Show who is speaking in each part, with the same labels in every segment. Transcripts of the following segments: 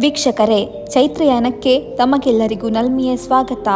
Speaker 1: ವೀಕ್ಷಕರೇ, ಚೈತ್ರಯಾನಕ್ಕೆ ತಮಗೆಲ್ಲರಿಗೂ ನಲ್ಮಿಯ ಸ್ವಾಗತ.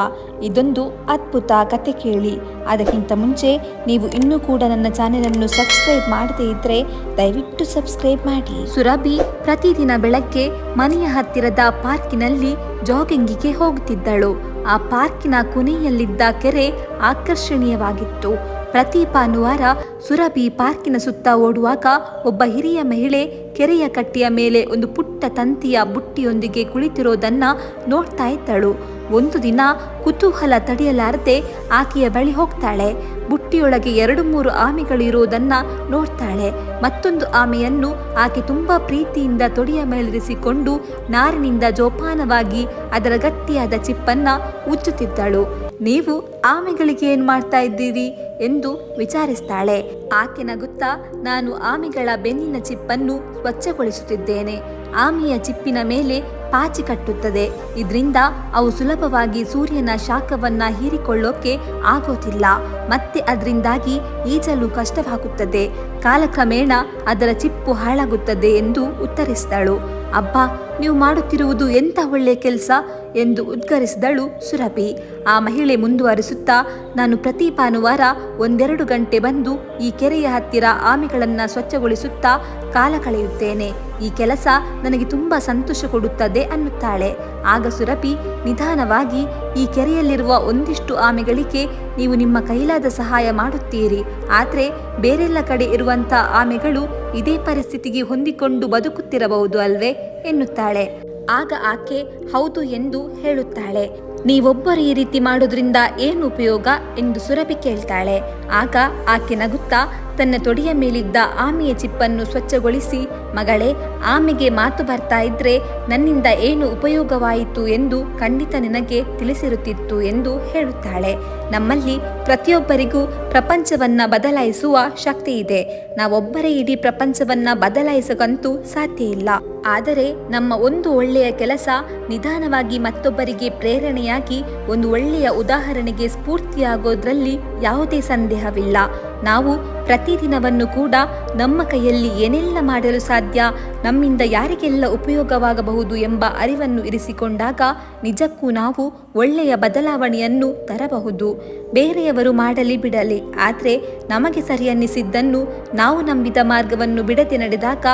Speaker 1: ಇದೊಂದು ಅದ್ಭುತ ಕತೆ ಕೇಳಿ. ಅದಕ್ಕಿಂತ ಮುಂಚೆ ನೀವು ಇನ್ನೂ ಕೂಡ ನನ್ನ ಚಾನೆಲನ್ನು ಸಬ್ಸ್ಕ್ರೈಬ್ ಮಾಡದೇ ಇದ್ದರೆ ದಯವಿಟ್ಟು ಸಬ್ಸ್ಕ್ರೈಬ್ ಮಾಡಿ. ಸುರಭಿ ಪ್ರತಿದಿನ ಬೆಳಗ್ಗೆ ಮನೆಯ ಹತ್ತಿರದ ಪಾರ್ಕಿನಲ್ಲಿ ಜಾಗಿಂಗಿಗೆ ಹೋಗುತ್ತಿದ್ದಳು. ಆ ಪಾರ್ಕಿನ ಕೊನೆಯಲ್ಲಿದ್ದ ಕೆರೆ ಆಕರ್ಷಣೀಯವಾಗಿತ್ತು. ಪ್ರತಿ ಭಾನುವಾರ ಸುರಭಿ ಪಾರ್ಕಿನ ಸುತ್ತ ಓಡುವಾಗ ಒಬ್ಬ ಹಿರಿಯ ಮಹಿಳೆ ಕೆರೆಯ ಕಟ್ಟೆಯ ಮೇಲೆ ಒಂದು ಪುಟ್ಟ ತಂತಿಯ ಬುಟ್ಟಿಯೊಂದಿಗೆ ಕುಳಿತಿರೋದನ್ನ ನೋಡ್ತಾ ಇದ್ದಳು. ಒಂದು ದಿನ ಕುತೂಹಲ ತಡೆಯಲಾರದೆ ಆಕೆಯ ಬಳಿ ಹೋಗ್ತಾಳೆ. ಬುಟ್ಟಿಯೊಳಗೆ ಎರಡು ಮೂರು ಆಮೆಗಳಿರುವುದನ್ನ ನೋಡ್ತಾಳೆ. ಮತ್ತೊಂದು ಆಮೆಯನ್ನು ಆಕೆ ತುಂಬಾ ಪ್ರೀತಿಯಿಂದ ತೊಡೆಯ ಮೇಲಿರಿಸಿಕೊಂಡು ನಾರಿನಿಂದ ಜೋಪಾನವಾಗಿ ಅದರ ಗಟ್ಟಿಯಾದ ಚಿಪ್ಪನ್ನ ಉಚ್ಚುತ್ತಿದ್ದಳು. ನೀವು ಆಮೆಗಳಿಗೆ ಏನ್ ಮಾಡ್ತಾ ಇದ್ದೀರಿ? ಎಂದು ವಿಚಾರಿಸ್ತಾಳೆ. ಆಕೆ ನಗುತ್ತಾ, ನಾನು ಆಮೆಗಳ ಬೆನ್ನಿನ ಚಿಪ್ಪನ್ನು ಸ್ವಚ್ಛಗೊಳಿಸುತ್ತಿದ್ದೇನೆ. ಆಮೆಯ ಚಿಪ್ಪಿನ ಮೇಲೆ ಪಾಚಿ ಕಟ್ಟುತ್ತದೆ. ಇದರಿಂದ ಅವು ಸುಲಭವಾಗಿ ಸೂರ್ಯನ ಶಾಖವನ್ನ ಹೀರಿಕೊಳ್ಳೋಕೆ ಆಗೋದಿಲ್ಲ. ಮತ್ತೆ ಅದರಿಂದಾಗಿ ಈಜಲು ಕಷ್ಟವಾಗುತ್ತದೆ. ಕಾಲಕ್ರಮೇಣ ಅದರ ಚಿಪ್ಪು ಹಾಳಾಗುತ್ತದೆ ಎಂದು ಉತ್ತರಿಸಿದಳು. ಅಬ್ಬಾ ನೀವು ಮಾಡುತ್ತಿರುವುದು ಎಂಥ ಒಳ್ಳೆಯ ಕೆಲಸ? ಎಂದು ಉದ್ಗರಿಸಿದಳು ಸುರಭಿ. ಆ ಮಹಿಳೆ ಮುಂದುವರಿಸುತ್ತಾ, ನಾನು ಪ್ರತಿ ಭಾನುವಾರ ಒಂದೆರಡು ಗಂಟೆ ಬಂದು ಈ ಕೆರೆಯ ಹತ್ತಿರ ಆಮೆಗಳನ್ನು ಸ್ವಚ್ಛಗೊಳಿಸುತ್ತಾ ಕಾಲ ಕಳೆಯುತ್ತೇನೆ. ಈ ಕೆಲಸ ನನಗೆ ತುಂಬ ಸಂತೋಷ ಕೊಡುತ್ತದೆ ಅನ್ನುತ್ತಾಳೆ. ಆಗ ಸುರಭಿ, ನಿಧಾನವಾಗಿ, ಈ ಕೆರೆಯಲ್ಲಿರುವ ಒಂದಿಷ್ಟು ಆಮೆಗಳಿಗೆ ನೀವು ನಿಮ್ಮ ಕೈಲಾದ ಸಹಾಯ ಮಾಡುತ್ತೀರಿ. ಆದರೆ ಬೇರೆಲ್ಲ ಕಡೆ ಇರುವಂಥ ಆಮೆಗಳು ಇದೇ ಪರಿಸ್ಥಿತಿಗೆ ಹೊಂದಿಕೊಂಡು ಬದುಕುತ್ತಿರಬಹುದು ಅಲ್ವೇ ಎನ್ನುತ್ತಾಳೆ. ಆಗ ಆಕೆ, ಹೌದು ಎಂದು ಹೇಳುತ್ತಾಳೆ. ನೀವೊಬ್ಬರು ಈ ರೀತಿ ಮಾಡೋದ್ರಿಂದ ಏನು ಉಪಯೋಗ? ಎಂದು ಸುರಭಿ ಕೇಳ್ತಾಳೆ. ಆಗ ಆಕೆ ನಗುತ್ತಾ, ತನ್ನ ತೊಡೆಯ ಮೇಲಿದ್ದ ಆಮೆಯ ಚಿಪ್ಪನ್ನು ಸ್ವಚ್ಛಗೊಳಿಸಿ, ಮಗಳೇ, ಆಮೆಗೆ ಮಾತು ಬರ್ತಾ ಇದ್ರೆ ನನ್ನಿಂದ ಏನು ಉಪಯೋಗವಾಯಿತು? ಎಂದು ಖಂಡಿತ ನಿನಗೆ ತಿಳಿಸಿರುತ್ತಿತ್ತು ಎಂದು ಹೇಳುತ್ತಾಳೆ. ನಮ್ಮಲ್ಲಿ ಪ್ರತಿಯೊಬ್ಬರಿಗೂ ಪ್ರಪಂಚವನ್ನ ಬದಲಾಯಿಸುವ ಶಕ್ತಿ ಇದೆ ನಾವೊಬ್ಬರೇ ಇಡೀ ಪ್ರಪಂಚವನ್ನ ಬದಲಾಯಿಸಕಂತೂ ಸಾಧ್ಯ ಇಲ್ಲ. ಆದರೆ ನಮ್ಮ ಒಂದು ಒಳ್ಳೆಯ ಕೆಲಸ ನಿಧಾನವಾಗಿ ಮತ್ತೊಬ್ಬರಿಗೆ ಪ್ರೇರಣೆಯಾಗಿ ಒಂದು ಒಳ್ಳೆಯ ಉದಾಹರಣೆಗೆ ಸ್ಫೂರ್ತಿಯಾಗೋದ್ರಲ್ಲಿ ಯಾವುದೇ ಸಂದೇಹವಿಲ್ಲ. ನಾವು ಪ್ರತಿದಿನವನ್ನು ಕೂಡ ನಮ್ಮ ಕೈಯಲ್ಲಿ ಏನೆಲ್ಲ ಮಾಡಲು ಸಾಧ್ಯ, ನಮ್ಮಿಂದ ಯಾರಿಗೆಲ್ಲ ಉಪಯೋಗವಾಗಬಹುದು ಎಂಬ ಅರಿವನ್ನು ಇರಿಸಿಕೊಂಡಾಗ ನಿಜಕ್ಕೂ ನಾವು ಒಳ್ಳೆಯ ಬದಲಾವಣೆಯನ್ನು ತರಬಹುದು. ಬೇರೆಯವರು ಮಾಡಲಿ ಬಿಡಲಿ, ಆದರೆ ನಮಗೆ ಸರಿ ಅನ್ನಿಸಿದ್ದನ್ನು ನಾವು ನಂಬಿದ ಮಾರ್ಗವನ್ನು ಬಿಡದೆ ನಡೆದಾಗ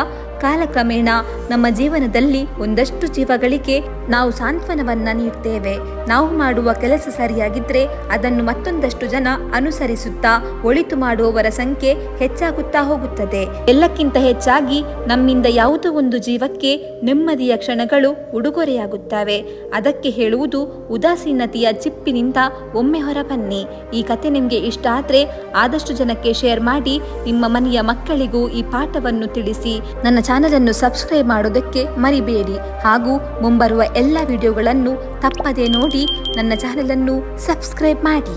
Speaker 1: ಕಾಲಕ್ರಮೇಣ ನಮ್ಮ ಜೀವನದಲ್ಲಿ ಒಂದಷ್ಟು ಜೀವಗಳಿಗೆ ನಾವು ಸಾಂತ್ವನವನ್ನ ನೀಡ್ತೇವೆ. ನಾವು ಮಾಡುವ ಕೆಲಸ ಸರಿಯಾಗಿದ್ರೆ ಅದನ್ನು ಮತ್ತೊಂದಷ್ಟು ಜನ ಅನುಸರಿಸುತ್ತಾ ಒಳಿತು ಮಾಡುವವರ ಸಂಖ್ಯೆ ಹೆಚ್ಚಾಗುತ್ತಾ ಹೋಗುತ್ತದೆ. ಎಲ್ಲಕ್ಕಿಂತ ಹೆಚ್ಚಾಗಿ ನಮ್ಮಿಂದ ಯಾವುದೋ ಒಂದು ಜೀವಕ್ಕೆ ನೆಮ್ಮದಿಯ ಕ್ಷಣಗಳು ಉಡುಗೊರೆಯಾಗುತ್ತವೆ. ಅದಕ್ಕೆ ಹೇಳುವುದು ಉದಾಸೀನತೆಯ ಚಿಪ್ಪಿನಿಂದ ಒಮ್ಮೆ ಹೊರಬನ್ನಿ. ಈ ಕತೆ ನಿಮಗೆ ಇಷ್ಟ ಆದರೆ ಆದಷ್ಟು ಜನಕ್ಕೆ ಶೇರ್ ಮಾಡಿ ನಿಮ್ಮ ಮನೆಯ ಮಕ್ಕಳಿಗೂ ಈ ಪಾಠವನ್ನು ತಿಳಿಸಿ. ನನ್ನ ಚಾನಲನ್ನು ಸಬ್ಸ್ಕ್ರೈಬ್ ಮಾಡೋದಕ್ಕೆ ಮರಿಬೇಡಿ ಹಾಗೂ ಮುಂಬರುವ ಎಲ್ಲ ವಿಡಿಯೋಗಳನ್ನು ತಪ್ಪದೆ ನೋಡಿ ನನ್ನ ಚಾನಲನ್ನು ಸಬ್ಸ್ಕ್ರೈಬ್ ಮಾಡಿ.